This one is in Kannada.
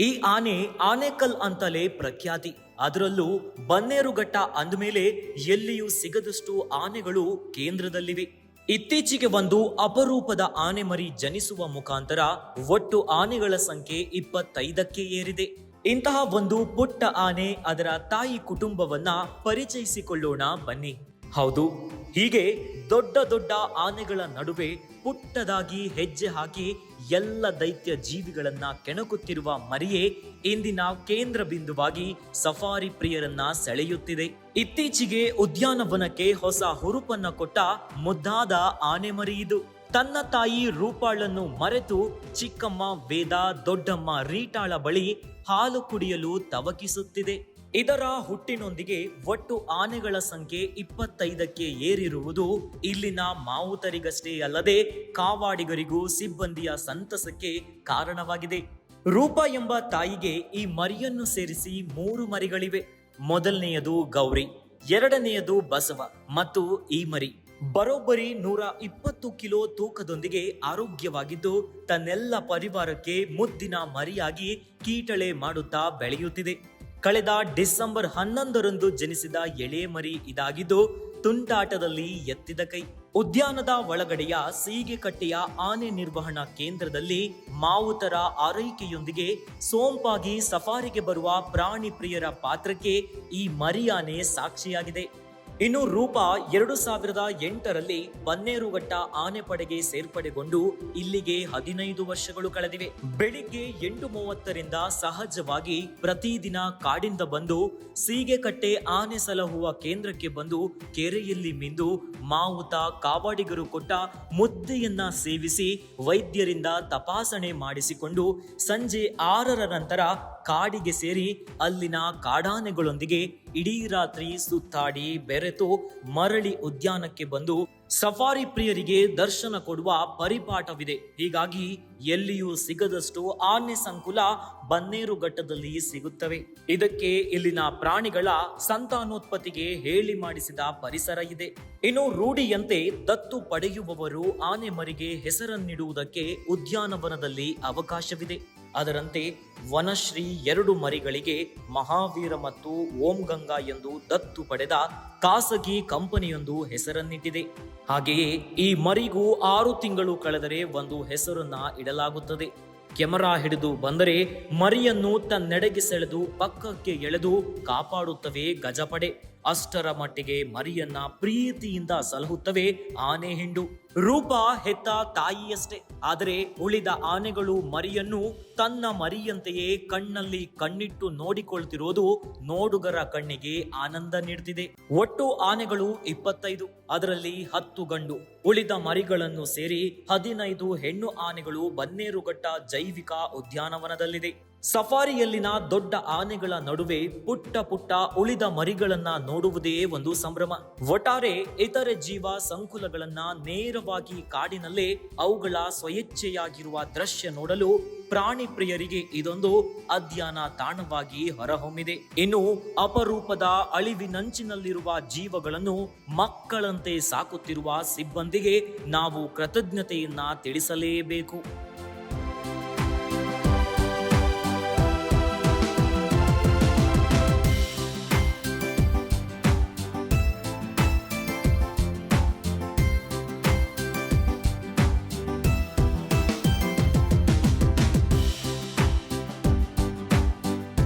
ಈ ಆನೆ ಆನೆಕಲ್ ಅಂತಲೇ ಪ್ರಖ್ಯಾತಿ. ಅದರಲ್ಲೂ ಬನ್ನೇರುಘಟ್ಟ ಅಂದಮೇಲೆ ಎಲ್ಲಿಯೂ ಸಿಗದಷ್ಟು ಆನೆಗಳು ಕೇಂದ್ರದಲ್ಲಿವೆ. ಇತ್ತೀಚೆಗೆ ಒಂದು ಅಪರೂಪದ ಆನೆ ಮರಿ ಜನಿಸುವ ಮುಖಾಂತರ ಒಟ್ಟು ಆನೆಗಳ ಸಂಖ್ಯೆ ಇಪ್ಪತ್ತೈದಕ್ಕೆ ಏರಿದೆ. ಇಂತಹ ಒಂದು ಪುಟ್ಟ ಆನೆ ಅದರ ತಾಯಿ ಕುಟುಂಬವನ್ನ ಪರಿಚಯಿಸಿಕೊಳ್ಳೋಣ ಬನ್ನಿ. ಹೌದು, ಹೀಗೆ ದೊಡ್ಡ ದೊಡ್ಡ ಆನೆಗಳ ನಡುವೆ ಪುಟ್ಟದಾಗಿ ಹೆಜ್ಜೆ ಹಾಕಿ ಎಲ್ಲ ದೈತ್ಯ ಜೀವಿಗಳನ್ನ ಕೆಣಕುತ್ತಿರುವ ಮರಿಯೇ, ಇಂದಿನ ಕೇಂದ್ರ ಬಿಂದುವಾಗಿ ಸಫಾರಿ ಪ್ರಿಯರನ್ನ ಸೆಳೆಯುತ್ತಿದೆ. ಇತ್ತೀಚೆಗೆ ಉದ್ಯಾನವನಕ್ಕೆ ಹೊಸ ಹುರುಪನ್ನ ಕೊಟ್ಟ ಮುದ್ದಾದ ಆನೆ ಮರಿ ತನ್ನ ತಾಯಿ ರೂಪಾಳನ್ನು ಮರೆತು ಚಿಕ್ಕಮ್ಮ ವೇದ ದೊಡ್ಡಮ್ಮ ರೀಟಾಳ ಬಳಿ ಹಾಲು ಕುಡಿಯಲು ತವಕಿಸುತ್ತಿದೆ. ಇದರ ಹುಟ್ಟಿನೊಂದಿಗೆ ಒಟ್ಟು ಆನೆಗಳ ಸಂಖ್ಯೆ ಇಪ್ಪತ್ತೈದಕ್ಕೆ ಏರಿರುವುದು ಇಲ್ಲಿನ ಮಾವುತರಿಗಷ್ಟೇ ಅಲ್ಲದೆ ಕಾವಾಡಿಗರಿಗೂ ಸಿಬ್ಬಂದಿಯ ಸಂತಸಕ್ಕೆ ಕಾರಣವಾಗಿದೆ. ರೂಪ ಎಂಬ ತಾಯಿಗೆ ಈ ಮರಿಯನ್ನು ಸೇರಿಸಿ ಮೂರು ಮರಿಗಳಿವೆ. ಮೊದಲನೆಯದು ಗೌರಿ, ಎರಡನೆಯದು ಬಸವ ಮತ್ತು ಈ ಮರಿ. ಬರೋಬ್ಬರಿ ನೂರ ಇಪ್ಪತ್ತು ಕಿಲೋ ತೂಕದೊಂದಿಗೆ ಆರೋಗ್ಯವಾಗಿದ್ದು, ತನ್ನೆಲ್ಲ ಪರಿವಾರಕ್ಕೆ ಮುದ್ದಿನ ಮರಿಯಾಗಿ ಕೀಟಳೆ ಮಾಡುತ್ತಾ ಬೆಳೆಯುತ್ತಿದೆ. ಕಳೆದ ಡಿಸೆಂಬರ್ ಹನ್ನೊಂದರಂದು ಜನಿಸಿದ ಎಳೆ ಮರಿ ಇದಾಗಿದ್ದು, ತುಂಟಾಟದಲ್ಲಿ ಎತ್ತಿದ ಕೈ. ಉದ್ಯಾನದ ಒಳಗಡೆಯ ಸೀಗೆಕಟ್ಟೆಯ ಆನೆ ನಿರ್ವಹಣಾ ಕೇಂದ್ರದಲ್ಲಿ ಮಾವುತರ ಆರೈಕೆಯೊಂದಿಗೆ ಸೋಂಪಾಗಿ ಸಫಾರಿಗೆ ಬರುವ ಪ್ರಾಣಿ ಪ್ರಿಯರ ಪಾತ್ರಕ್ಕೆ ಈ ಮರಿಯಾನೆ ಸಾಕ್ಷಿಯಾಗಿದೆ. ಇನ್ನು ರೂಪ ಎರಡು ಸಾವಿರದ ಎಂಟರಲ್ಲಿ ಬನ್ನೇರುಘಟ್ಟ ಆನೆಪಡೆಗೆ ಸೇರ್ಪಡೆಗೊಂಡು ಇಲ್ಲಿಗೆ ಹದಿನೈದು ವರ್ಷಗಳು ಕಳೆದಿವೆ. ಬೆಳಿಗ್ಗೆ ಎಂಟು ಮೂವತ್ತರಿಂದ ಸಹಜವಾಗಿ ಪ್ರತಿದಿನ ಕಾಡಿಂದ ಬಂದು ಸೀಗೆಕಟ್ಟೆ ಆನೆ ಸಲಹುವ ಕೇಂದ್ರಕ್ಕೆ ಬಂದು ಕೆರೆಯಲ್ಲಿ ಮಿಂದು ಮಾವುತ, ಕಾವಾಡಿಗರು ಕೊಟ್ಟ ಮುದ್ದೆಯನ್ನ ಸೇವಿಸಿ ವೈದ್ಯರಿಂದ ತಪಾಸಣೆ ಮಾಡಿಸಿಕೊಂಡು ಸಂಜೆ ಆರರ ನಂತರ ಕಾಡಿಗೆ ಸೇರಿ ಅಲ್ಲಿನ ಕಾಡಾನೆಗಳೊಂದಿಗೆ ಇಡೀ ರಾತ್ರಿ ಸುತ್ತಾಡಿ ಬೆರೆತು ಮರಳಿ ಉದ್ಯಾನಕ್ಕೆ ಬಂದು ಸಫಾರಿ ಪ್ರಿಯರಿಗೆ ದರ್ಶನ ಕೊಡುವ ಪರಿಪಾಠವಿದೆ. ಹೀಗಾಗಿ ಎಲ್ಲಿಯೂ ಸಿಗದಷ್ಟು ಆನೆ ಸಂಕುಲ ಬನ್ನೇರುಘಟ್ಟದಲ್ಲಿ ಸಿಗುತ್ತವೆ. ಇದಕ್ಕೆ ಇಲ್ಲಿನ ಪ್ರಾಣಿಗಳ ಸಂತಾನೋತ್ಪತ್ತಿಗೆ ಹೇಳಿ ಮಾಡಿಸಿದ ಪರಿಸರ ಇದೆ. ಇನ್ನು ರೂಢಿಯಂತೆ ದತ್ತು ಪಡೆಯುವವರು ಆನೆ ಮರಿಗೆ ಹೆಸರನ್ನಿಡುವುದಕ್ಕೆ ಉದ್ಯಾನವನದಲ್ಲಿ ಅವಕಾಶವಿದೆ. ಅದರಂತೆ ವನಶ್ರೀ ಎರಡು ಮರಿಗಳಿಗೆ ಮಹಾವೀರ ಮತ್ತು ಓಂ ಗಂಗಾ ಎಂದು ದತ್ತು ಪಡೆದ ಖಾಸಗಿ ಕಂಪನಿಯೊಂದು ಹೆಸರನ್ನಿಟ್ಟಿದೆ. ಹಾಗೆಯೇ ಈ ಮರಿಗೂ ಆರು ತಿಂಗಳು ಕಳೆದರೆ ಒಂದು ಹೆಸರನ್ನ ಇಡಲಾಗುತ್ತದೆ. ಕ್ಯಾಮರಾ ಹಿಡಿದು ಬಂದರೆ ಮರಿಯನ್ನು ತನ್ನೆಡೆಗೆ ಸೆಳೆದು ಪಕ್ಕಕ್ಕೆ ಎಳೆದು ಕಾಪಾಡುತ್ತವೆ ಗಜಪಡೆ. ಅಷ್ಟರ ಮಟ್ಟಿಗೆ ಮರಿಯನ್ನ ಪ್ರೀತಿಯಿಂದ ಸಲಹುತ್ತವೆ ಆನೆ ಹಿಂಡು. ರೂಪ ಹೆತ್ತ ತಾಯಿಯಷ್ಟೇ. ಆದರೆ ಉಳಿದ ಆನೆಗಳು ಮರಿಯನ್ನು ತನ್ನ ಮರಿಯಂತೆಯೇ ಕಣ್ಣಲ್ಲಿ ಕಣ್ಣಿಟ್ಟು ನೋಡಿಕೊಳ್ತಿರೋದು ನೋಡುಗರ ಕಣ್ಣಿಗೆ ಆನಂದ ನೀಡ್ತಿದೆ. ಒಟ್ಟು ಆನೆಗಳು ಇಪ್ಪತ್ತೈದು, ಅದರಲ್ಲಿ ಹತ್ತು ಗಂಡು. ಉಳಿದ ಮರಿಗಳನ್ನು ಸೇರಿ ಹದಿನೈದು ಹೆಣ್ಣು ಆನೆಗಳು ಬನ್ನೇರುಘಟ್ಟ ಜೈವಿಕ ಉದ್ಯಾನವನದಲ್ಲಿದೆ. ಸಫಾರಿಯಲ್ಲಿನ ದೊಡ್ಡ ಆನೆಗಳ ನಡುವೆ ಪುಟ್ಟ ಪುಟ್ಟ ಉಳಿದ ಮರಿಗಳನ್ನ ನೋಡುವುದೇ ಒಂದು ಸಂಭ್ರಮ. ಒಟ್ಟಾರೆ ಇತರೆ ಜೀವ ಸಂಕುಲಗಳನ್ನ ನೇರವಾಗಿ ಕಾಡಿನಲ್ಲೇ ಅವುಗಳ ಸ್ವಯಚ್ಛೆಯಾಗಿರುವ ದೃಶ್ಯ ನೋಡಲು ಪ್ರಾಣಿ ಪ್ರಿಯರಿಗೆ ಇದೊಂದು ಅಧ್ಯಯನ ತಾಣವಾಗಿ ಹೊರಹೊಮ್ಮಿದೆ. ಇನ್ನು ಅಪರೂಪದ ಅಳಿವಿನಂಚಿನಲ್ಲಿರುವ ಜೀವಗಳನ್ನು ಮಕ್ಕಳಂತೆ ಸಾಕುತ್ತಿರುವ ಸಿಬ್ಬಂದಿಗೆ ನಾವು ಕೃತಜ್ಞತೆಯನ್ನ ತಿಳಿಸಲೇಬೇಕು.